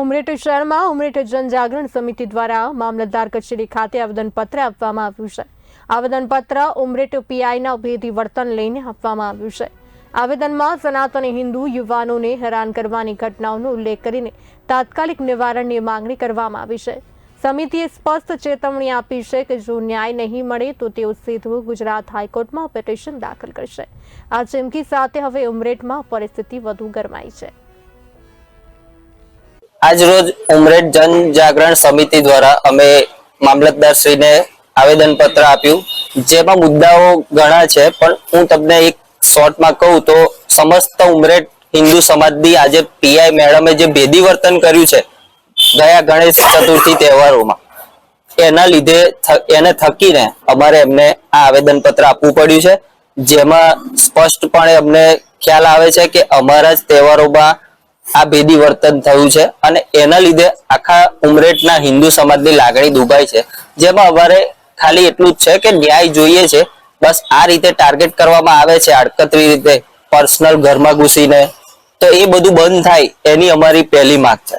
ઉમરેઠ શહેરમાં ઉમરેઠ જનજાગરણ સમિતિ દ્વારા મામલતદાર કચેરી ખાતે આવેદનપત્ર આપવામાં આવ્યું છે. આવેદનપત્ર ઉમરેઠ પીઆઈના ભેદી વર્તન લઈને આપવામાં આવ્યું છે. આવેદનમાં સનાતન હિન્દુ યુવાનોને હેરાન કરવાની ઘટનાઓનો ઉલ્લેખ કરીને તાત્કાલિક નિવારણની માંગણી કરવામાં આવી છે. સમિતિએ સ્પષ્ટ ચેતવણી આપી છે કે જો ન્યાય નહીં મળે તો તેઓ સીધું ગુજરાત હાઈકોર્ટમાં પિટિશન દાખલ કરશે. આ ચીમકી સાથે હવે ઉમરેઠમાં પરિસ્થિતિ વધુ ગરમાઈ છે. આજ રોજ ઉમરેઠ જન જાગરણ સમિતિ દ્વારા અમે મામલતદાર શ્રીને આવેદન પત્ર આપ્યું. જેમાં મુદ્દાઓ ઘણા છે, પણ હું તમને એક શોર્ટમાં કહું તો સમસ્ત ઉમરેઠ હિન્દુ સમાજની આજે પીઆઈ મેડમે જે ભેદી વર્તન કર્યું છે, ગયા ગણેશ ચતુર્થી તહેવારોમાં, એના લીધે એને થકીને અમારે એમને આ આવેદન પત્ર આપવું પડ્યું છે. જેમાં સ્પષ્ટપણે અમને ખ્યાલ આવે છે કે અમારા જ તહેવારોમાં આ ભેદી વર્તન થયું છે અને એના લીધે આખા ઉમરેઠના હિન્દુ સમાજની લાગણી દુભાઈ છે. જેમાં અમારે ખાલી એટલું જ છે કે ન્યાય જોઈએ છે. બસ આ રીતે ટાર્ગેટ કરવામાં આવે છે આડકતરી રીતે. પર્સનલ ઘરમાં ઘૂસીને. તો એ બધું બંધ થાય એની અમારી પહેલી માંગ છે.